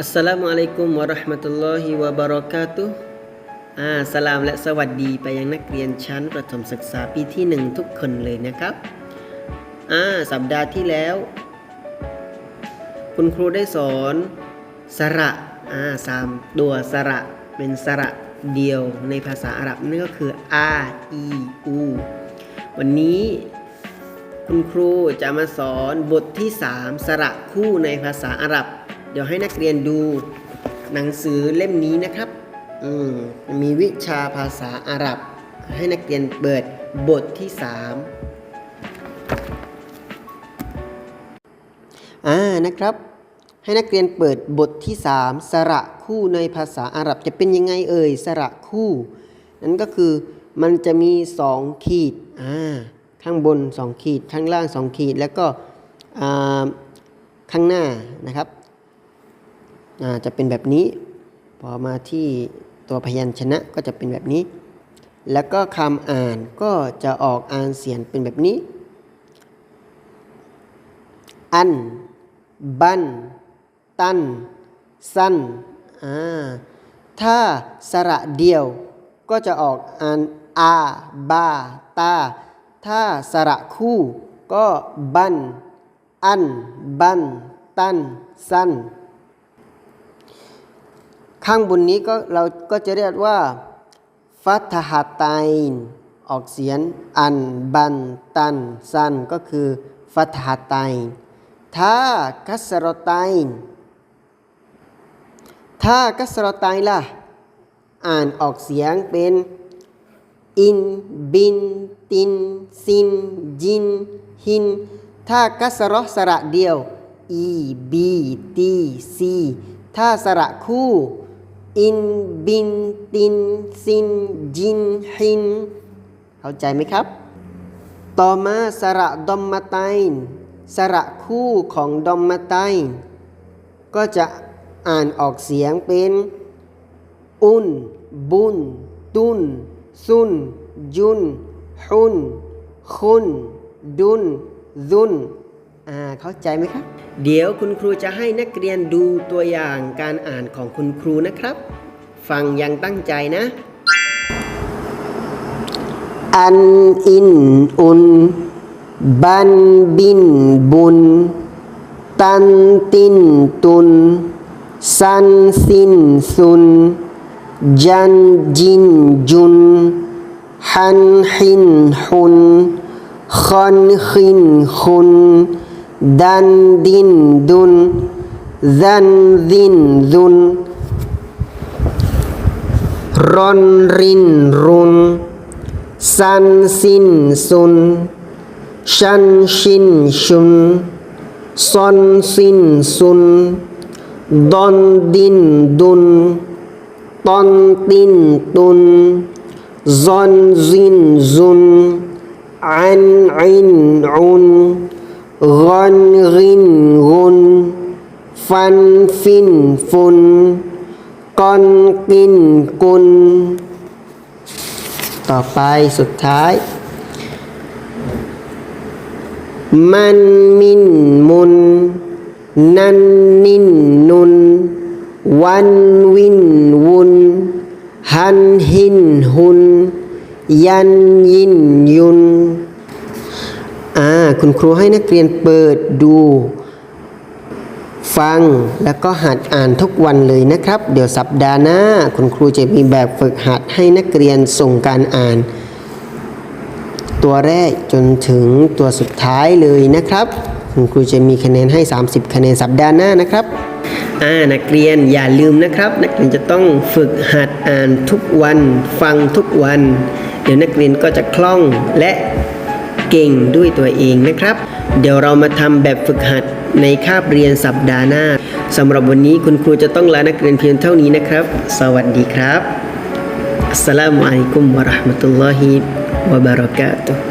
อัสสลามุอะลัยกุมวะราะห์มะตุลลอฮิวะบะเราะกาตุอ่าสลามและสวัสดีไปยังนักเรียนชั้นประถมศึกษาปีที่หนึ่งทุกคนเลยนะครับอ่าสัปดาห์ที่แล้ว คุณครูได้สอนสระอ่าสามตัวสระเป็นสระเดียวในภาษาอาหรับนั่นก็คืออาอีอูวันนี้คุณครูจะมาสอนบทที่ 3 สระคู่ในภาษาอาหรับ เดี๋ยวให้นักเรียนดูหนังสือเล่มนี้นะครับอืมมีวิชาภาษาอาหรับ ให้นักเรียนเปิดบทที่3อ่านะครับ ให้นักเรียนเปิดบทที่3สระคู่ในภาษาอาหรับจะเป็นยังไงเอ่ยสระคู่ นั่นก็คือมันจะมี2ขีดอ่าข้างบน2ขีดข้างล่าง2ขีดแล้วก็อ่าข้างหน้านะครับ จะเป็นแบบนี้ พอมาที่ตัวพยัญชนะก็จะเป็นแบบนี้ แล้วก็คำอ่านก็จะออกอ่านเสียงเป็นแบบนี้ อัน บัน ตัน สั้นอ่าถ้าสระเดียวก็จะออกอ่านอาบาตา ถ้าสระคู่ก็บัน อัน บัน ตัน สั้น ข้างบนนี้ก็เราก็จะเรียกว่าฟัตหะไตนออกเสียงอันบันตันสั้นก็คือฟัตหะไตนถ้ากัสรไตนถ้ากัสรไตนล่ะ อ่านออกเสียงเป็นอินบินตินซินจินหิน ถ้ากัสรสระเดียวอีบีตีซีถ้าสระคู่ อิน บิน ติน ซิน จิน หิน เข้าใจไหมครับ ต่อมาสระดอมมาไตนสระคู่ของดอมมาไตนก็จะอ่านออกเสียงเป็น อุน บุน ตุน ซุน ยุนฮุน คุน ดุน ซุน อ่า เข้าใจไหมครับ เดี๋ยวคุณครูจะให้นักเรียนดูตัวอย่างการอ่านของคุณครูนะครับ ฟังอยังตั้งใจนะ อันอินอุนบันบินบุน ตันตินตุนซันซินซุน จันจินจุนฮันหินฮุนคอนขินคุนน ดินดุนซันซินซุนรอนรินรุนซันซินซุนชันชินชุนซ อนซินซุนดอนดินดุนตอนตินตุนซอนซินซุนอันอินอุนกอนรินกุนฟันฟินฟุนก้อนกินกุนต่อไปสุดท้าย มันมินมุน นันนินนุน วันวินวุน หันหินหุน ยันยินยุน อ่าคุณครูให้นักเรียนเปิดดู ฟังแล้วก็หัดอ่านทุกวันเลยนะครับ เดี๋ยวสัปดาห์หน้า คุณครูจะมีแบบฝึกหัดให้นักเรียนส่งการอ่าน ตัวแรกจนถึงตัวสุดท้ายเลยนะครับ คุณครูจะมีคะแนนให้ 30 คะแนนสัปดาห์หน้านะครับอ่านักเรียนอย่าลืมนะครับ นักเรียนจะต้องฝึกหัดอ่านทุกวัน ฟังทุกวัน เดี๋ยวนักเรียนก็จะคล่องและ เก่งด้วยตัวเองนะครับ เดี๋ยวเรามาทำแบบฝึกหัดในคาบเรียนสัปดาห์หน้าสำหรับวันนี้คุณครูจะต้องลานักเรียนเพียงเท่านี้นะครับ สวัสดีครับอัสสลามุอะลัยกุมวะเราะห์มะตุลลอฮิวะบะเราะกาตุฮ์